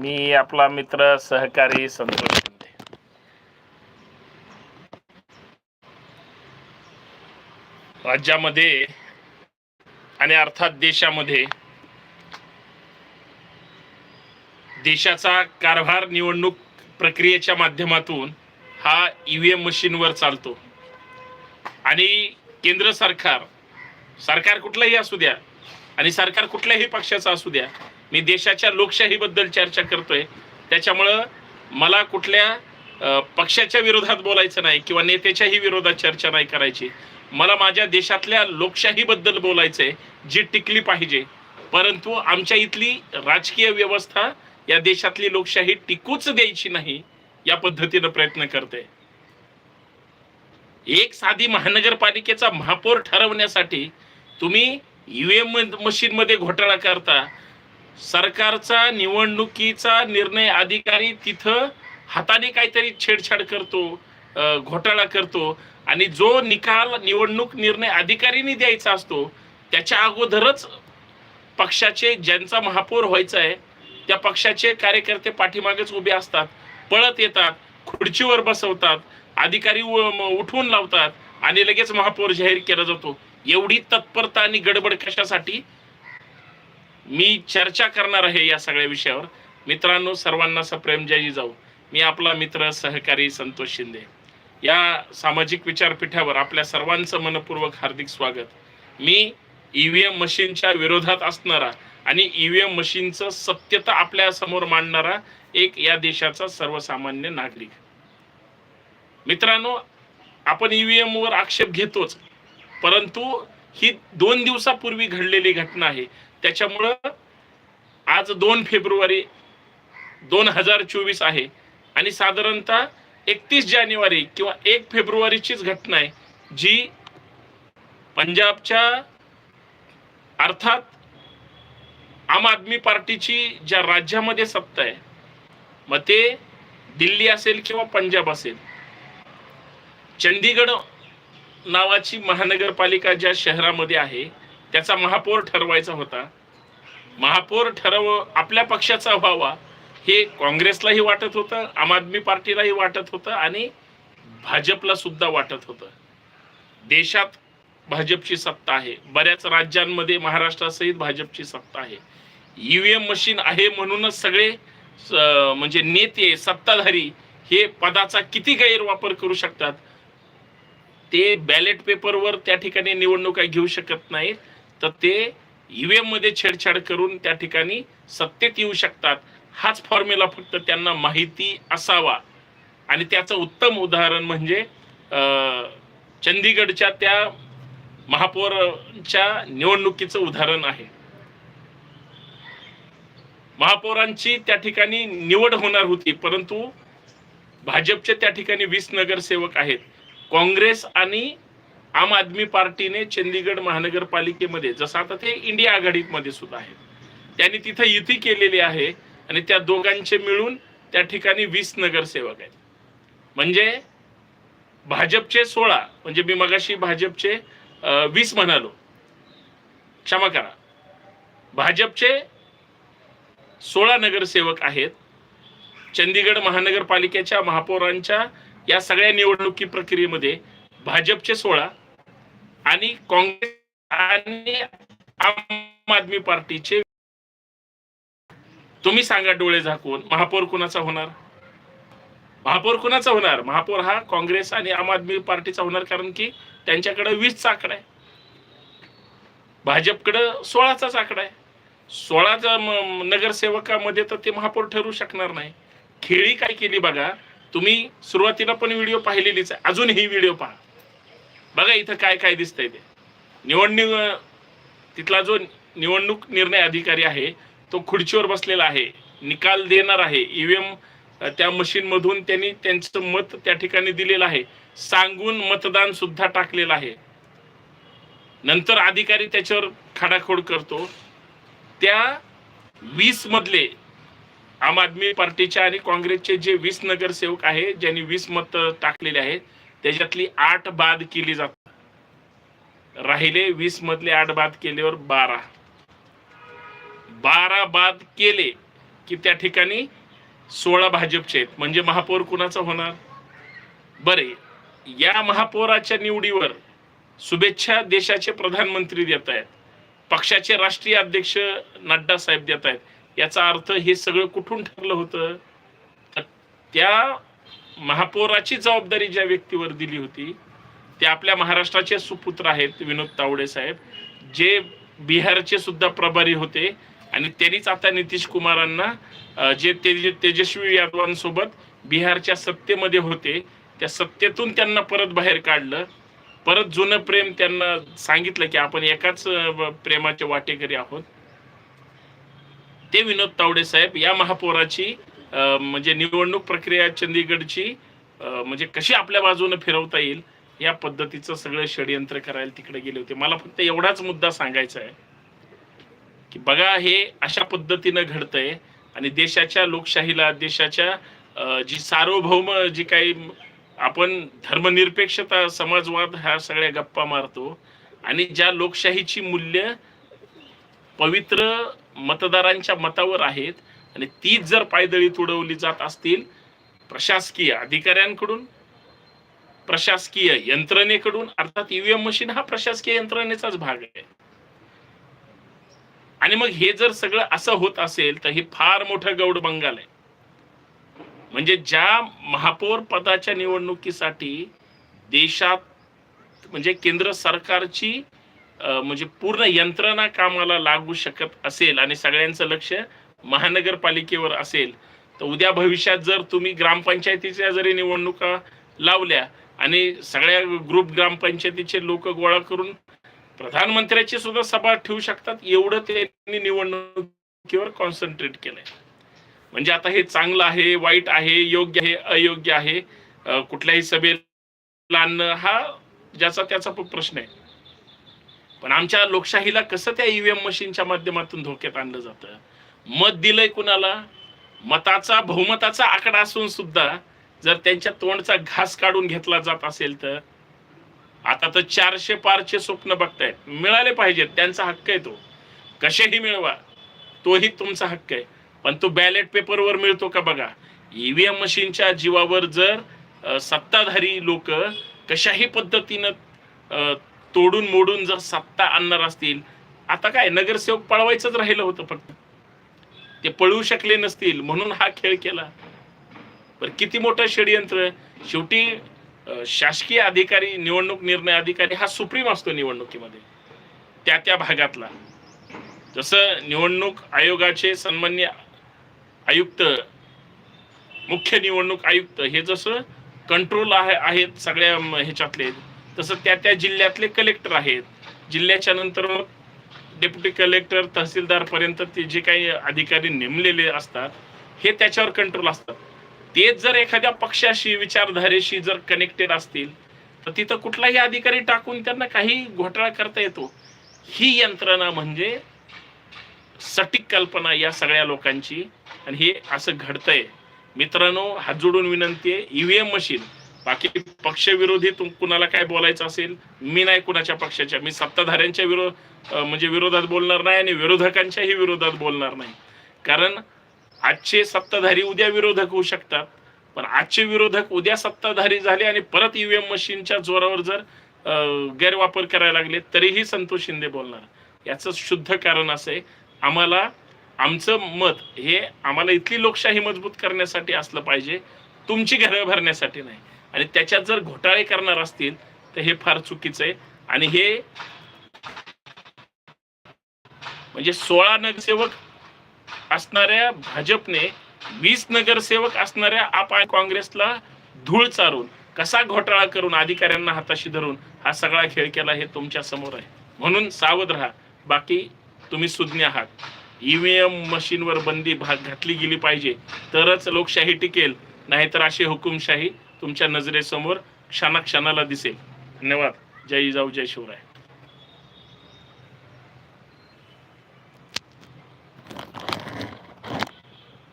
मी आपला मित्र सहकारी संतोष शिंदे. राज्यामध्ये आणि अर्थात देशामध्ये देशाचा कारभार निवडणूक प्रक्रियेच्या माध्यमातून हा ईव्हीएम मशीनवर चालतो. आणि केंद्र सरकार सरकार कुठलंही असू द्या आणि सरकार कुठल्याही पक्षाचं असू द्या मी देशाच्या लोकशाहीबद्दल चर्चा करतोय. त्याच्यामुळं मला कुठल्या पक्षाच्या विरोधात बोलायचं नाही किंवा नेत्याच्याही विरोधात चर्चा नाही करायची. मला माझ्या देशातल्या लोकशाहीबद्दल बोलायचंय जी टिकली पाहिजे. परंतु आमच्या इथली राजकीय व्यवस्था या देशातली लोकशाही टिकूच द्यायची नाही या पद्धतीनं प्रयत्न करते एक साधी महानगरपालिकेचा महापौर ठरवण्यासाठी तुम्ही ईव्हीएम मशीन मध्ये घोटाळा करता सरकारचा निवडणुकीचा निर्णय अधिकारी तिथं हाताने काहीतरी छेडछाड करतो घोटाळा करतो आणि जो निकाल निवडणूक निर्णय अधिकारीने द्यायचा असतो त्याच्या अगोदरच पक्षाचे ज्यांचा महापौर व्हायचा आहे त्या पक्षाचे कार्यकर्ते पाठीमागेच उभे असतात पळत येतात खुर्चीवर बसवतात अधिकारी उठवून लावतात आणि लगेच महापौर जाहीर केला जातो. एवढी तत्परता आणि गडबड कशासाठी? मी चर्चा करणार आहे या सगळ्या विषयावर. मित्रांनो सर्वांना सप्रेम जयी जाऊ मी आपला मित्र सहकारी संतोष शिंदे. या सामाजिक विचारपीठावर आपल्या सर्वांचं मनपूर्वक हार्दिक स्वागत. मी ईव्हीएम मशीनच्या विरोधात असणारा आणि ईव्हीएम मशीनचं सत्यता आपल्यासमोर मांडणारा एक या देशाचा सर्वसामान्य नागरिक. मित्रांनो आपण ईव्हीएम वर आक्षेप घेतोच. परंतु ही दोन दिवसापूर्वी घडलेली घटना आहे. त्याच्यामुळं आज दोन फेब्रुवारी दोन हजार चोवीस आहे. आणि साधारणतः एकतीस जानेवारी किंवा एक फेब्रुवारीचीच घटना आहे जी पंजाबच्या अर्थात आम आदमी पार्टीची ज्या राज्यामध्ये सत्ता आहे मग ते दिल्ली असेल किंवा पंजाब असेल चंदीगड नावाची महानगरपालिका ज्या शहरामध्ये आहे त्याचा महापौर ठरवायचा होता. महापौर ठरव आपल्या पक्षाचा व्हावा हे काँग्रेसलाही वाटत होतं आम आदमी पार्टीलाही वाटत होतं आणि भाजपला सुद्धा वाटत होतं. देशात भाजपची सत्ता आहे. बऱ्याच राज्यांमध्ये महाराष्ट्रासहित भाजपची सत्ता आहे. ईव्हीएम मशीन आहे म्हणूनच सगळे म्हणजे नेते सत्ताधारी हे पदाचा किती गैरवापर करू शकतात? ते बॅलेट पेपरवर त्या ठिकाणी निवडणुका घेऊ शकत नाहीत. तर ते ईव्हीएममध्ये छेडछाड करून त्या ठिकाणी सत्तेत येऊ शकतात. हाच फॉर्म्युला फक्त त्यांना माहिती असावा. आणि त्याचं उत्तम उदाहरण म्हणजे अं, चंदीगडच्या त्या महापौरांच्या निवडणुकीचं उदाहरण आहे. महापौरांची त्या ठिकाणी निवड होणार होती परंतु भाजपचे त्या ठिकाणी वीस नगरसेवक आहेत. काँग्रेस आणि आम आदमी पार्टीने चंदीगड महानगरपालिकेमध्ये जसं आता ते इंडिया आघाडीमध्ये सुद्धा आहे त्यांनी तिथं युती केलेली आहे आणि त्या दोघांचे मिळून त्या ठिकाणी वीस नगरसेवक आहेत. म्हणजे भाजपचे सोळा म्हणजे मी मगाशी भाजपचे वीस म्हणालो. क्षमा करा. भाजपचे सोळा नगरसेवक आहेत. चंदीगड महानगरपालिकेच्या महापौरांच्या या सगळ्या निवडणुकी प्रक्रियेमध्ये भाजपचे सोळा आणि काँग्रेस आणि आम आदमी पार्टीचे तुम्ही सांगा डोळे झाकून महापौर कुणाचा होणार? महापौर कुणाचा होणार? महापौर हा काँग्रेस आणि आम आदमी पार्टीचा होणार कारण की त्यांच्याकडे वीसचा आकडा आहे भाजपकडं सोळाचाच आकडा आहे. सोळाचा नगरसेवकामध्ये तर ते महापौर ठरू शकणार नाही. खेळी काय केली बघा तुम्ही सुरुवातीला पण व्हिडिओ पाहिलेलीच आहे. अजूनही व्हिडिओ पहा. बघा इथं काय काय दिसतंय ते. निवडणूक तिथला जो निवडणूक निर्णय अधिकारी आहे तो खुर्चीवर बसलेला आहे. निकाल देणार आहे. ईव्हीएम त्या मशीन मधून त्यांनी त्यांचं मत त्या ठिकाणी दिलेलं आहे. सांगून मतदान सुद्धा टाकलेलं आहे. नंतर अधिकारी त्याच्यावर खाडाखोड करतो. त्या वीस मधले आम आदमी पार्टीच्या आणि काँग्रेसचे जे वीस नगरसेवक आहे ज्यांनी वीस मत टाकलेले आहेत त्याच्यातली आठ बाद केली जातात राहिले वीस मधले आठ बाद केल्यावर बारा. बारा बाद केले की त्या ठिकाणी सोळा भाजपचे आहेत. म्हणजे महापौर कुणाचा होणार? बरे या महापौराच्या निवडीवर शुभेच्छा देशाचे प्रधानमंत्री देत आहेत. पक्षाचे राष्ट्रीय अध्यक्ष नड्डा साहेब देत आहेत. याचा अर्थ हे सगळं कुठून ठरलं होतं? तर त्या महापौराची जबाबदारी ज्या व्यक्तीवर दिली होती ते आपल्या महाराष्ट्राचे सुपुत्र आहेत विनोद तावडे साहेब. जे बिहारचे सुद्धा प्रभारी होते आणि त्यांनीच आता नितीश कुमारांना जे तेज तेजस्वी यादवांसोबत बिहारच्या सत्तेमध्ये होते त्या सत्तेतून त्यांना परत बाहेर काढलं. परत जुनं प्रेम त्यांना सांगितलं की आपण एकाच प्रेमाच्या प्रेमाचे वाटेकरी आहोत. ते विनोद तावडे साहेब या महापौराची म्हणजे निवडणूक प्रक्रिया चंदीगडची म्हणजे कशी आपल्या बाजूने फिरवता येईल या पद्धतीचं सगळं षडयंत्र करायला तिकडे गेले होते. मला फक्त एवढाच मुद्दा सांगायचा आहे की बघा हे अशा पद्धतीनं घडतंय आणि देशाच्या लोकशाहीला देशाच्या जी सार्वभौम जी काही आपण धर्मनिरपेक्षता समाजवाद ह्या सगळ्या गप्पा मारतो आणि ज्या लोकशाहीची मूल्य पवित्र मतदारांच्या मतावर आहेत आणि तीच जर पायदळी तुडवली जात असतील प्रशासकीय अधिकाऱ्यांकडून प्रशासकीय यंत्रणेकडून अर्थात ईव्हीएम मशीन हा प्रशासकीय यंत्रणेचाच भाग आहे. आणि मग हे जर सगळं असं होत असेल तर हे फार मोठं गौड बंगाल आहे. म्हणजे ज्या महापौर पदाच्या निवडणुकीसाठी देशात म्हणजे केंद्र सरकारची म्हणजे पूर्ण यंत्रणा कामाला लागू शकत असेल आणि सगळ्यांचं लक्ष महानगरपालिकेवर असेल तर उद्या भविष्यात जर तुम्ही ग्रामपंचायतीच्या जरी निवडणुका लावल्या आणि सगळ्या ग्रुप ग्रामपंचायतीचे लोक गोळा करून प्रधानमंत्र्याची सुद्धा सभा ठेवू शकतात एवढं त्यांनी निवडणुकीवर कॉन्सन्ट्रेट केलंय. म्हणजे आता हे चांगलं आहे वाईट आहे योग्य आहे अयोग्य आहे कुठल्याही सभेला आणणं हा ज्याचा त्याचा प्रश्न आहे. पण आमच्या लोकशाहीला कसं त्या ईव्हीएम मशीनच्या माध्यमातून धोक्यात आणलं जातं? मत दिलंय कुणाला? मताचा बहुमताचा आकडा असून सुद्धा जर त्यांच्या तोंडचा घास काढून घेतला जात असेल तर? आता तर चारशे पारचे स्वप्न बघतायत. मिळाले पाहिजेत त्यांचा हक्क आहे तो. कसेही मिळवा तोही तुमचा हक्क आहे. पण तो बॅलेट पेपरवर मिळतो का बघा? ईव्हीएम मशीनच्या जीवावर जर सत्ताधारी लोक कशाही पद्धतीनं तोडून मोडून जर सत्ता आणणार असतील आता काय नगरसेवक पळवायचंच राहिलं होतं फक्त. ते पळवू शकले नसतील म्हणून हा खेळ केला. पण किती मोठं षडयंत्र? शेवटी शासकीय अधिकारी निवडणूक निर्णय अधिकारी हा सुप्रीम असतो निवडणुकीमध्ये. त्या त्या भागातला. जसं निवडणूक आयोगाचे सन्मान्य आयुक्त मुख्य निवडणूक आयुक्त हे जसं कंट्रोल आहे आहेत सगळ्या ह्याच्यातले तसं त्या त्या जिल्ह्यातले कलेक्टर आहेत. जिल्ह्याच्या नंतर मग डेप्युटी कलेक्टर तहसीलदार पर्यंत ते जे काही अधिकारी नेमलेले असतात हे त्याच्यावर कंट्रोल असतात. तेच जर एखाद्या पक्षाशी विचारधारेशी जर कनेक्टेड असतील तर तिथं कुठलाही अधिकारी टाकून त्यांना काही घोटाळा करता येतो. ही यंत्रणा म्हणजे सटीक कल्पना या सगळ्या लोकांची. आणि हे असं घडतंय. मित्रांनो हात जोडून विनंती आहे ईव्हीएम मशीन बाकी पक्षविरोधी तुम कुणाला काय बोलायचं असेल मी नाही कुणाच्या पक्षाच्या. मी सत्ताधाऱ्यांच्या विरोध म्हणजे विरोधात बोलणार नाही आणि विरोधकांच्याही विरोधात बोलणार नाही. कारण आजचे सत्ताधारी उद्या विरोधक होऊ शकतात पण आजचे विरोधक उद्या सत्ताधारी झाले आणि परत ईव्हीएम मशीनच्या जोरावर जर गैरवापर करायला लागले तरीही संतोष शिंदे बोलणार. याचं शुद्ध कारण असं आहे आम्हाला आमचं मत हे आम्हाला इथली लोकशाही मजबूत करण्यासाठी असलं पाहिजे तुमची घरं भरण्यासाठी नाही. आणि त्याच्यात जर घोटाळे करणार असतील तर हे फार चुकीचं आहे. आणि हे म्हणजे सोळा नगरसेवक असणाऱ्या भाजपने वीस नगरसेवक असणाऱ्या आप आणि काँग्रेसला धूळ चारून कसा घोटाळा करून अधिकाऱ्यांना हाताशी धरून हा सगळा खेळ केला हे तुमच्यासमोर आहे. म्हणून सावध राहा. बाकी तुम्ही सुज्ञ आहात. ईव्हीएम मशीनवर बंदी भाग घातली गेली पाहिजे. तरच लोकशाही टिकेल. नाहीतर अशी हुकुमशाही तुमच्या नजरेसमोर क्षणाक्षणाला दिसेल. धन्यवाद. जय जाऊ जय शिवराय.